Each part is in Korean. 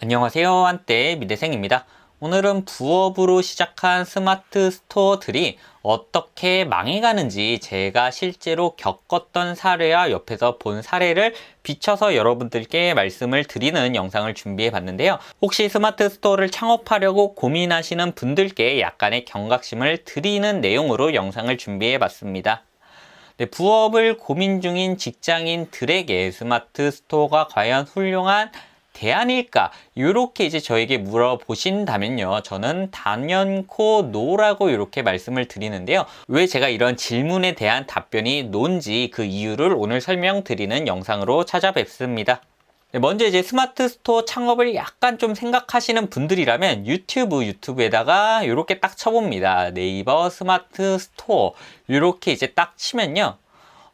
안녕하세요. 한때 미대생입니다. 오늘은 부업으로 시작한 스마트 스토어들이 어떻게 망해가는지 제가 실제로 겪었던 사례와 옆에서 본 사례를 비춰서 여러분들께 말씀을 드리는 영상을 준비해 봤는데요. 혹시 스마트 스토어를 창업하려고 고민하시는 분들께 약간의 경각심을 드리는 내용으로 영상을 준비해 봤습니다. 네, 부업을 고민 중인 직장인들에게 스마트 스토어가 과연 훌륭한 대안일까? 이렇게 이제 저에게 물어보신다면요. 저는 단연코 노라고 이렇게 말씀을 드리는데요. 왜 제가 이런 질문에 대한 답변이 논지 그 이유를 오늘 설명드리는 영상으로 찾아뵙습니다. 네, 먼저 이제 스마트 스토어 창업을 약간 좀 생각하시는 분들이라면 유튜브 유튜브에다가 이렇게 딱 쳐봅니다. 네이버 스마트 스토어 이렇게 이제 딱 치면요.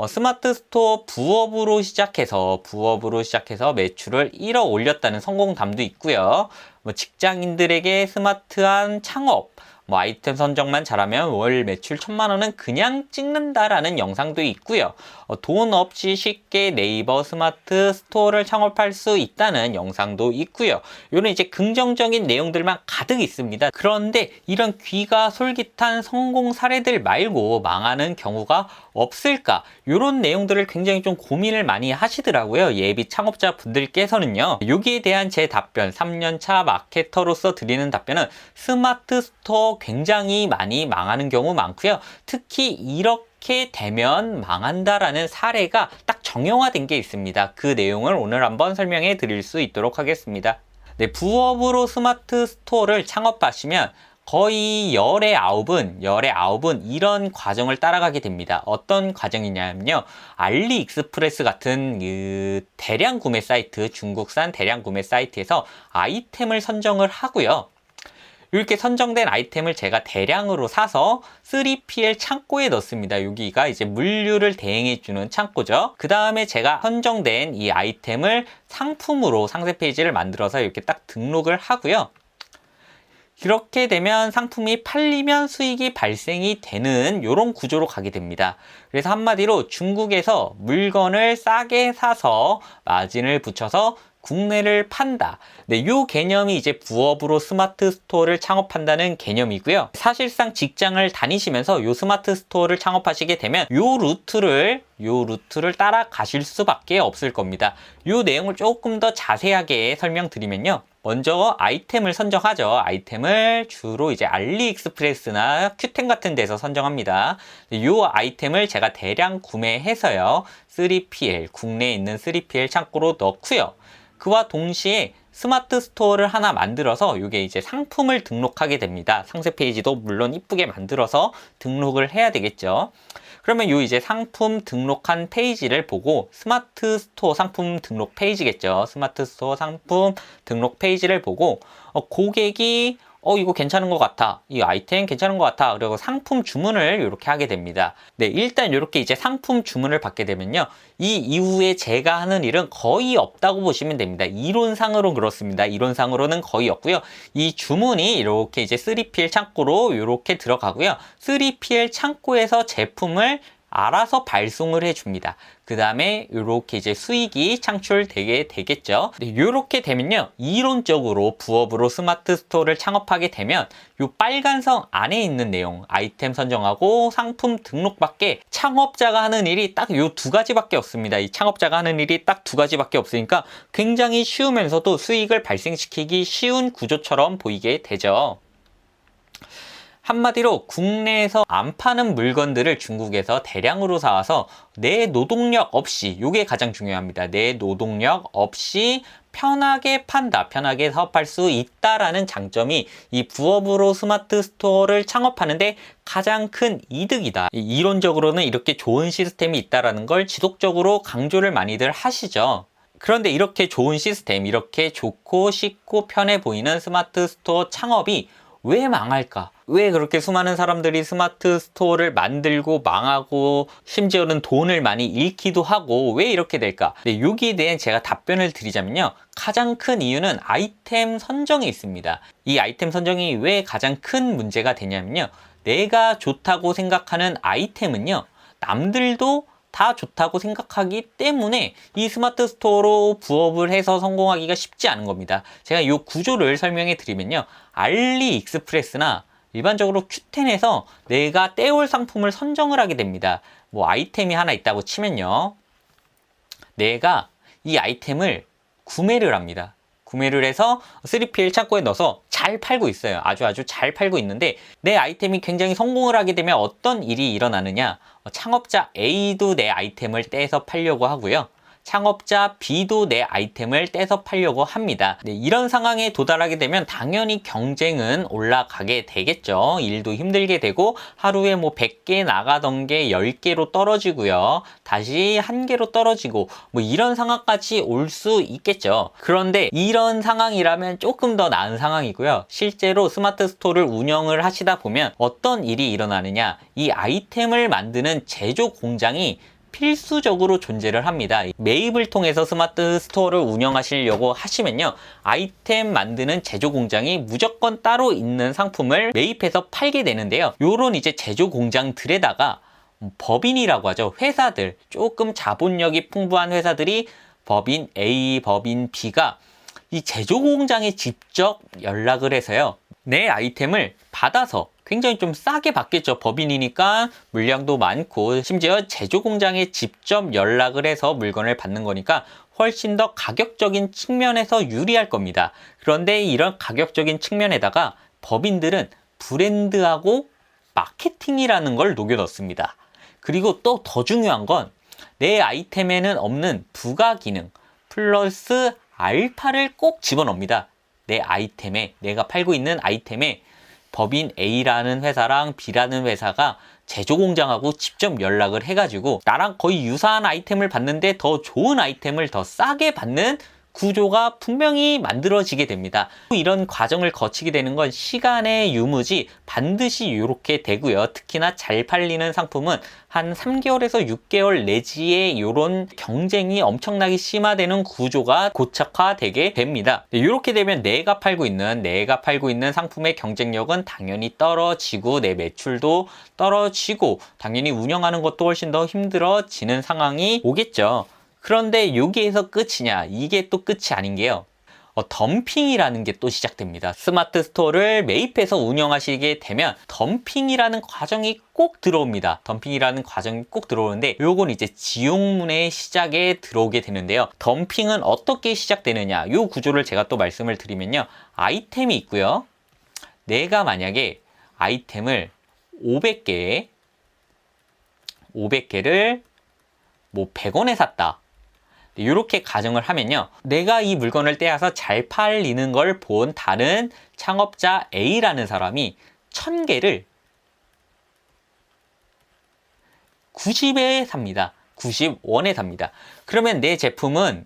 어, 스마트 스토어 부업으로 시작해서 부업으로 시작해서 매출을 1억 올렸다는 성공담도 있고요. 뭐 직장인들에게 스마트한 창업, 뭐 아이템 선정만 잘하면 월 매출 천만 원은 그냥 찍는다라는 영상도 있고요. 어, 돈 없이 쉽게 네이버 스마트 스토어를 창업할 수 있다는 영상도 있고요. 이런 이제 긍정적인 내용들만 가득 있습니다. 그런데 이런 귀가 솔깃한 성공 사례들 말고 망하는 경우가 없을까? 이런 내용들을 굉장히 좀 고민을 많이 하시더라고요. 예비 창업자 분들께서는요. 여기에 대한 제 답변, 3년차 마케터로서 드리는 답변은 스마트 스토어 굉장히 많이 망하는 경우 많고요. 특히 이렇게 되면 망한다라는 사례가 딱 정형화된 게 있습니다. 그 내용을 오늘 한번 설명해 드릴 수 있도록 하겠습니다. 네, 부업으로 스마트 스토어를 창업하시면 거의 열의 아홉은 열의 아홉은 이런 과정을 따라가게 됩니다. 어떤 과정이냐면요. 알리익스프레스 같은 그 대량 구매 사이트, 중국산 대량 구매 사이트에서 아이템을 선정을 하고요. 이렇게 선정된 아이템을 제가 대량으로 사서 3PL 창고에 넣습니다. 여기가 이제 물류를 대행해 주는 창고죠. 그 다음에 제가 선정된 이 아이템을 상품으로 상세 페이지를 만들어서 이렇게 딱 등록을 하고요. 이렇게 되면 상품이 팔리면 수익이 발생이 되는 이런 구조로 가게 됩니다. 그래서 한마디로 중국에서 물건을 싸게 사서 마진을 붙여서 국내를 판다. 네, 이 개념이 이제 부업으로 스마트 스토어를 창업한다는 개념이고요. 사실상 직장을 다니시면서 이 스마트 스토어를 창업하시게 되면 이 루트를 이 루트를 따라가실 수밖에 없을 겁니다. 이 내용을 조금 더 자세하게 설명드리면요. 먼저 아이템을 선정하죠. 아이템을 주로 이제 알리익스프레스나 큐텐 같은 데서 선정합니다. 이 아이템을 제가 대량 구매해서요. 3PL, 국내에 있는 3PL 창고로 넣고요. 그와 동시에 스마트 스토어를 하나 만들어서 이게 이제 상품을 등록하게 됩니다. 상세 페이지도 물론 이쁘게 만들어서 등록을 해야 되겠죠. 그러면 요 이제 상품 등록한 페이지를 보고 스마트 스토어 상품 등록 페이지겠죠. 스마트 스토어 상품 등록 페이지를 보고 어, 고객이 어 이거 괜찮은 것 같아. 이 아이템 괜찮은 것 같아. 그리고 상품 주문을 이렇게 하게 됩니다. 네 일단 이렇게 이제 상품 주문을 받게 되면요. 이 이후에 제가 하는 일은 거의 없다고 보시면 됩니다. 이론상으로 그렇습니다. 이론상으로는 거의 없고요. 이 주문이 이렇게 이제 3PL 창고로 이렇게 들어가고요. 3PL 창고에서 제품을 알아서 발송을 해줍니다. 그 다음에 이렇게 이제 수익이 창출되게 되겠죠. 이렇게 되면요. 이론적으로 부업으로 스마트 스토어를 창업하게 되면 이 빨간 성 안에 있는 내용, 아이템 선정하고 상품 등록밖에 창업자가 하는 일이 딱 이 두 가지밖에 없습니다. 이 창업자가 하는 일이 딱 두 가지밖에 없으니까 굉장히 쉬우면서도 수익을 발생시키기 쉬운 구조처럼 보이게 되죠. 한마디로 국내에서 안 파는 물건들을 중국에서 대량으로 사와서 내 노동력 없이 이게 가장 중요합니다. 내 노동력 없이 편하게 판다, 편하게 사업할 수 있다라는 장점이 이 부업으로 스마트 스토어를 창업하는데 가장 큰 이득이다. 이론적으로는 이렇게 좋은 시스템이 있다라는 걸 지속적으로 강조를 많이들 하시죠. 그런데 이렇게 좋은 시스템, 이렇게 좋고 쉽고 편해 보이는 스마트 스토어 창업이 왜 망할까? 왜 그렇게 수많은 사람들이 스마트 스토어를 만들고 망하고 심지어는 돈을 많이 잃기도 하고 왜 이렇게 될까? 네, 여기에 대한 제가 답변을 드리자면요. 가장 큰 이유는 아이템 선정에 있습니다. 이 아이템 선정이 왜 가장 큰 문제가 되냐면요. 내가 좋다고 생각하는 아이템은요. 남들도 다 좋다고 생각하기 때문에 이 스마트 스토어로 부업을 해서 성공하기가 쉽지 않은 겁니다. 제가 이 구조를 설명해 드리면요. 알리익스프레스나 일반적으로 q10에서 내가 떼올 상품을 선정을 하게 됩니다. 뭐 아이템이 하나 있다고 치면요. 내가 이 아이템을 구매를 합니다. 구매를 해서 3PL 창고에 넣어서 잘 팔고 있어요. 아주 아주 잘 팔고 있는데 내 아이템이 굉장히 성공을 하게 되면 어떤 일이 일어나느냐? 창업자 A도 내 아이템을 떼서 팔려고 하고요. 창업자 B도 내 아이템을 떼서 팔려고 합니다. 네, 이런 상황에 도달하게 되면 당연히 경쟁은 올라가게 되겠죠. 일도 힘들게 되고 하루에 뭐 100개 나가던 게 10개로 떨어지고요. 다시 1개로 떨어지고 뭐 이런 상황까지 올 수 있겠죠. 그런데 이런 상황이라면 조금 더 나은 상황이고요. 실제로 스마트 스토어를 운영을 하시다 보면 어떤 일이 일어나느냐. 이 아이템을 만드는 제조 공장이 필수적으로 존재를 합니다. 매입을 통해서 스마트 스토어를 운영하시려고 하시면요. 아이템 만드는 제조 공장이 무조건 따로 있는 상품을 매입해서 팔게 되는데요. 요런 이제 제조 공장들에다가 법인이라고 하죠. 회사들, 조금 자본력이 풍부한 회사들이 법인 A, 법인 B가 이 제조 공장에 직접 연락을 해서요. 내 아이템을 받아서 굉장히 좀 싸게 받겠죠. 법인이니까 물량도 많고 심지어 제조 공장에 직접 연락을 해서 물건을 받는 거니까 훨씬 더 가격적인 측면에서 유리할 겁니다. 그런데 이런 가격적인 측면에다가 법인들은 브랜드하고 마케팅이라는 걸 녹여 넣습니다. 그리고 또 더 중요한 건 내 아이템에는 없는 부가 기능 플러스 알파를 꼭 집어넣습니다. 내 아이템에 내가 팔고 있는 아이템에 법인 A라는 회사랑 B라는 회사가 제조 공장하고 직접 연락을 해가지고 나랑 거의 유사한 아이템을 받는데 더 좋은 아이템을 더 싸게 받는 구조가 분명히 만들어지게 됩니다. 이런 과정을 거치게 되는 건 시간의 유무지 반드시 이렇게 되고요. 특히나 잘 팔리는 상품은 한 3개월에서 6개월 내지에 이런 경쟁이 엄청나게 심화되는 구조가 고착화되게 됩니다. 이렇게 되면 내가 팔고 있는 내가 팔고 있는 상품의 경쟁력은 당연히 떨어지고 내 매출도 떨어지고 당연히 운영하는 것도 훨씬 더 힘들어지는 상황이 오겠죠. 그런데 여기에서 끝이냐? 이게 또 끝이 아닌 게요. 어, 덤핑이라는 게 또 시작됩니다. 스마트 스토어를 매입해서 운영하시게 되면 덤핑이라는 과정이 꼭 들어옵니다. 덤핑이라는 과정이 꼭 들어오는데 요건 이제 지용문의 시작에 들어오게 되는데요. 덤핑은 어떻게 시작되느냐? 요 구조를 제가 또 말씀을 드리면요. 아이템이 있고요. 내가 만약에 아이템을 500개 500개를 뭐 100원에 샀다. 이렇게 가정을 하면요. 내가 이 물건을 떼어서 잘 팔리는 걸 본 다른 창업자 A라는 사람이 1000개를 90에 삽니다. 90원에 삽니다. 그러면 내 제품은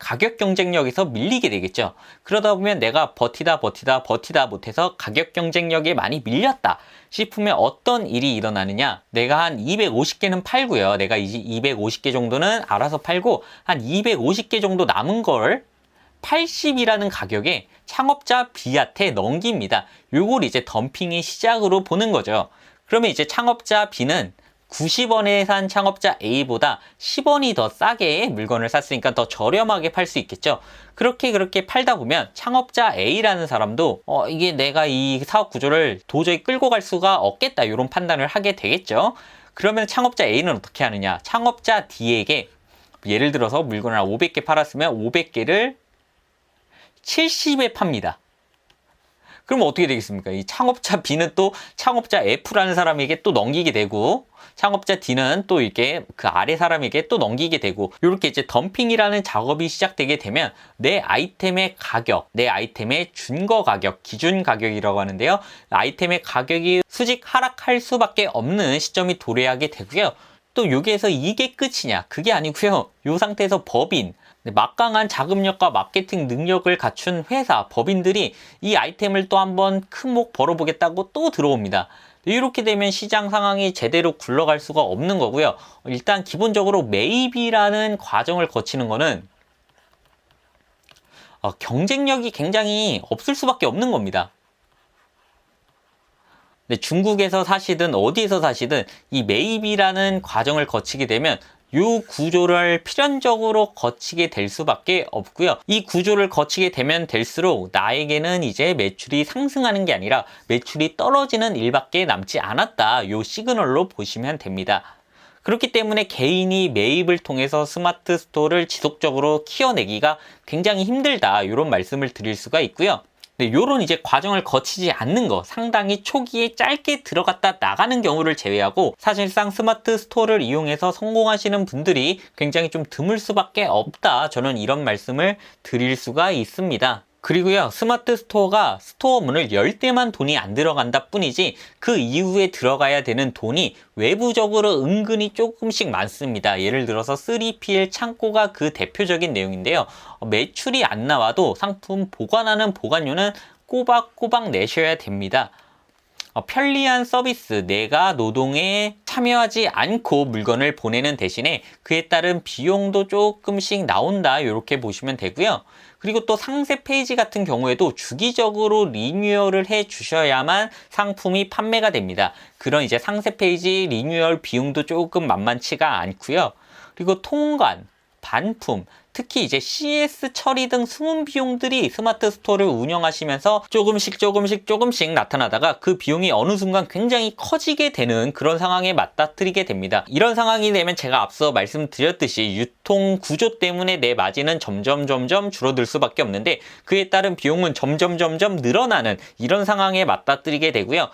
가격 경쟁력에서 밀리게 되겠죠. 그러다 보면 내가 버티다 버티다 버티다 못해서 가격 경쟁력에 많이 밀렸다 싶으면 어떤 일이 일어나느냐. 내가 한 250개는 팔고요. 내가 이제 250개 정도는 알아서 팔고 한 250개 정도 남은 걸 80이라는 가격에 창업자 B한테 넘깁니다. 요걸 이제 덤핑의 시작으로 보는 거죠. 그러면 이제 창업자 B는 90원에 산 창업자 A보다 10원이 더 싸게 물건을 샀으니까 더 저렴하게 팔 수 있겠죠. 그렇게 그렇게 팔다 보면 창업자 A라는 사람도 어, 이게 내가 이 사업 구조를 도저히 끌고 갈 수가 없겠다 이런 판단을 하게 되겠죠. 그러면 창업자 A는 어떻게 하느냐? 창업자 D에게 예를 들어서 물건을 500개 팔았으면 500개를 70에 팝니다. 그럼 어떻게 되겠습니까? 이 창업자 B는 또 창업자 F라는 사람에게 또 넘기게 되고 창업자 D는 또 이렇게 그 아래 사람에게 또 넘기게 되고 이렇게 이제 덤핑이라는 작업이 시작되게 되면 내 아이템의 가격, 내 아이템의 준거 가격, 기준 가격이라고 하는데요. 아이템의 가격이 수직 하락할 수밖에 없는 시점이 도래하게 되고요. 또 여기에서 이게 끝이냐? 그게 아니고요. 이 상태에서 법인, 막강한 자금력과 마케팅 능력을 갖춘 회사, 법인들이 이 아이템을 또 한번 큰 목 벌어보겠다고 또 들어옵니다. 이렇게 되면 시장 상황이 제대로 굴러갈 수가 없는 거고요. 일단 기본적으로 매입이라는 과정을 거치는 거는 어, 경쟁력이 굉장히 없을 수밖에 없는 겁니다. 중국에서 사시든 어디에서 사시든 이 매입이라는 과정을 거치게 되면 이 구조를 필연적으로 거치게 될 수밖에 없고요. 이 구조를 거치게 되면 될수록 나에게는 이제 매출이 상승하는 게 아니라 매출이 떨어지는 일밖에 남지 않았다. 이 시그널로 보시면 됩니다. 그렇기 때문에 개인이 매입을 통해서 스마트 스토어를 지속적으로 키워내기가 굉장히 힘들다. 이런 말씀을 드릴 수가 있고요. 네, 요런 이제 과정을 거치지 않는 거 상당히 초기에 짧게 들어갔다 나가는 경우를 제외하고 사실상 스마트 스토어를 이용해서 성공하시는 분들이 굉장히 좀 드물 수밖에 없다. 저는 이런 말씀을 드릴 수가 있습니다. 그리고요, 스마트 스토어가 스토어 문을 열 때만 돈이 안 들어간다 뿐이지 그 이후에 들어가야 되는 돈이 외부적으로 은근히 조금씩 많습니다. 예를 들어서 3PL 창고가 그 대표적인 내용인데요. 어, 매출이 안 나와도 상품 보관하는 보관료는 꼬박꼬박 내셔야 됩니다. 어, 편리한 서비스, 내가 노동에 참여하지 않고 물건을 보내는 대신에 그에 따른 비용도 조금씩 나온다. 이렇게 보시면 되고요. 그리고 또 상세 페이지 같은 경우에도 주기적으로 리뉴얼을 해 주셔야만 상품이 판매가 됩니다. 그런 이제 상세 페이지 리뉴얼 비용도 조금 만만치가 않고요. 그리고 통관, 반품, 특히 이제 CS 처리 등 숨은 비용들이 스마트 스토어를 운영하시면서 조금씩 조금씩 조금씩 나타나다가 그 비용이 어느 순간 굉장히 커지게 되는 그런 상황에 맞닥뜨리게 됩니다. 이런 상황이 되면 제가 앞서 말씀드렸듯이 유통 구조 때문에 내 마진은 점점 점점 줄어들 수밖에 없는데 그에 따른 비용은 점점 점점 늘어나는 이런 상황에 맞닥뜨리게 되고요.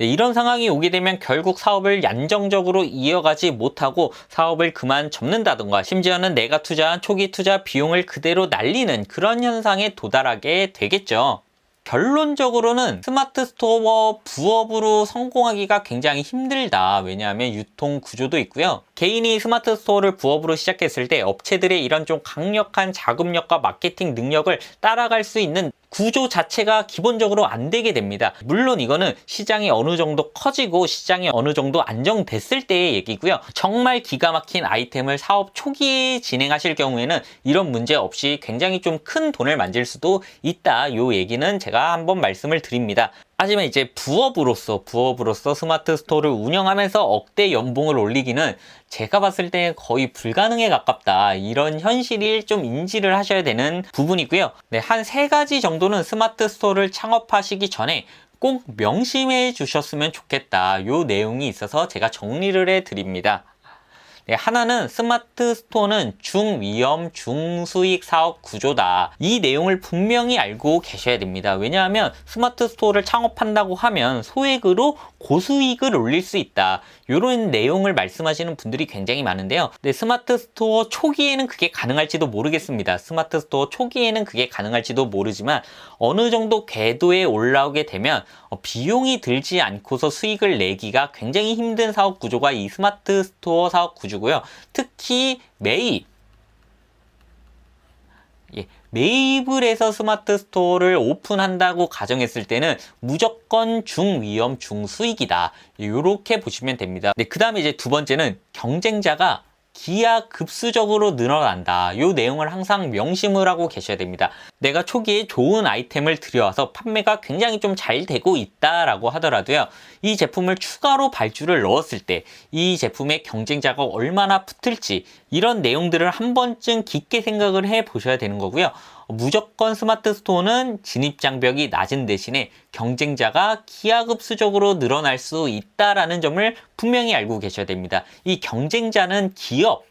네, 이런 상황이 오게 되면 결국 사업을 안정적으로 이어가지 못하고 사업을 그만 접는다던가 심지어는 내가 투자한 초기 투자 비용을 그대로 날리는 그런 현상에 도달하게 되겠죠. 결론적으로는 스마트 스토어 부업으로 성공하기가 굉장히 힘들다. 왜냐하면 유통 구조도 있고요. 개인이 스마트 스토어를 부업으로 시작했을 때 업체들의 이런 좀 강력한 자금력과 마케팅 능력을 따라갈 수 있는 구조 자체가 기본적으로 안 되게 됩니다. 물론 이거는 시장이 어느 정도 커지고 시장이 어느 정도 안정됐을 때의 얘기고요. 정말 기가 막힌 아이템을 사업 초기에 진행하실 경우에는 이런 문제 없이 굉장히 좀 큰 돈을 만질 수도 있다. 요 얘기는 제가 한번 말씀을 드립니다. 하지만 이제 부업으로서 부업으로서 스마트 스토어를 운영하면서 억대 연봉을 올리기는 제가 봤을 때 거의 불가능에 가깝다. 이런 현실을 좀 인지를 하셔야 되는 부분이고요. 네, 한 세 가지 정도는 스마트 스토어를 창업하시기 전에 꼭 명심해 주셨으면 좋겠다. 요 내용이 있어서 제가 정리를 해 드립니다. 네, 하나는 스마트 스토어는 중위험, 중수익 사업 구조다. 이 내용을 분명히 알고 계셔야 됩니다. 왜냐하면 스마트 스토어를 창업한다고 하면 소액으로 고수익을 올릴 수 있다. 이런 내용을 말씀하시는 분들이 굉장히 많은데요. 네, 스마트 스토어 초기에는 그게 가능할지도 모르겠습니다. 스마트 스토어 초기에는 그게 가능할지도 모르지만 어느 정도 궤도에 올라오게 되면 어, 비용이 들지 않고서 수익을 내기가 굉장히 힘든 사업 구조가 이 스마트 스토어 사업 구조고요. 특히 매입 해서 스마트 스토어를 오픈한다고 가정했을 때는 무조건 중위험 중수익이다. 이렇게 보시면 됩니다. 네, 그 다음에 이제 두 번째는 경쟁자가 기하급수적으로 늘어난다. 이 내용을 항상 명심을 하고 계셔야 됩니다. 내가 초기에 좋은 아이템을 들여와서 판매가 굉장히 좀 잘 되고 있다라고 하더라도요. 이 제품을 추가로 발주를 넣었을 때 이 제품의 경쟁자가 얼마나 붙을지 이런 내용들을 한 번쯤 깊게 생각을 해 보셔야 되는 거고요. 무조건 스마트 스토어는 진입 장벽이 낮은 대신에 경쟁자가 기하급수적으로 늘어날 수 있다라는 점을 분명히 알고 계셔야 됩니다. 이 경쟁자는 기업,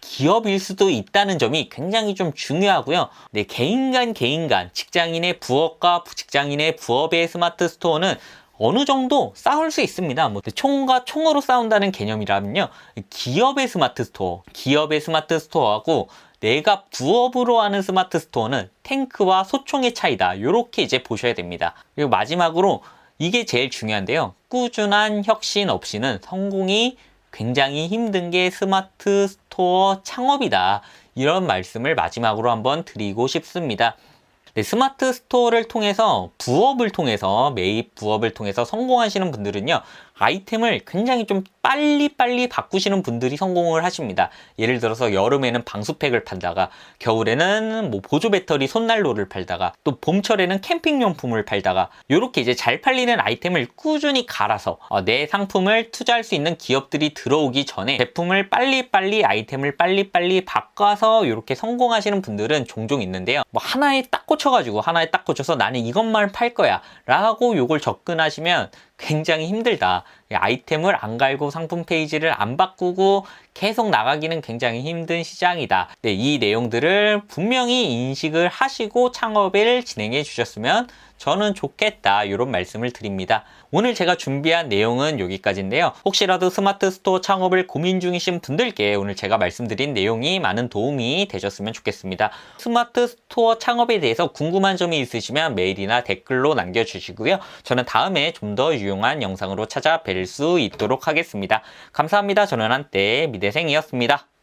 기업일 수도 있다는 점이 굉장히 좀 중요하고요. 네, 개인 간 개인 간 직장인의 부업과 직장인의 부업의 스마트 스토어는 어느 정도 싸울 수 있습니다. 뭐 총과 총으로 싸운다는 개념이라면요. 기업의 스마트 스토어, 기업의 스마트 스토어하고 내가 부업으로 하는 스마트 스토어는 탱크와 소총의 차이다. 이렇게 이제 보셔야 됩니다. 그리고 마지막으로 이게 제일 중요한데요. 꾸준한 혁신 없이는 성공이 굉장히 힘든 게 스마트 스토어 창업이다. 이런 말씀을 마지막으로 한번 드리고 싶습니다. 네, 스마트 스토어를 통해서 부업을 통해서 매입 부업을 통해서 성공하시는 분들은요 아이템을 굉장히 좀 빨리빨리 바꾸시는 분들이 성공을 하십니다. 예를 들어서 여름에는 방수팩을 팔다가 겨울에는 뭐 보조 배터리 손난로를 팔다가 또 봄철에는 캠핑용품을 팔다가 이렇게 이제 잘 팔리는 아이템을 꾸준히 갈아서 어, 내 상품을 투자할 수 있는 기업들이 들어오기 전에 제품을 빨리빨리 아이템을 빨리빨리 바꿔서 이렇게 성공하시는 분들은 종종 있는데요. 뭐 하나에 딱 꽂혀가지고 하나에 딱 꽂혀서 나는 이것만 팔 거야 라고 요걸 접근하시면 굉장히 힘들다. 아이템을 안 갈고 상품 페이지를 안 바꾸고 계속 나가기는 굉장히 힘든 시장이다. 네, 이 내용들을 분명히 인식을 하시고 창업을 진행해 주셨으면 저는 좋겠다. 이런 말씀을 드립니다. 오늘 제가 준비한 내용은 여기까지인데요. 혹시라도 스마트 스토어 창업을 고민 중이신 분들께 오늘 제가 말씀드린 내용이 많은 도움이 되셨으면 좋겠습니다. 스마트 스토어 창업에 대해서 궁금한 점이 있으시면 메일이나 댓글로 남겨주시고요. 저는 다음에 좀 더 유용한 영상으로 찾아뵐 수 있도록 하겠습니다. 감사합니다. 저는 한때 미대생이었습니다.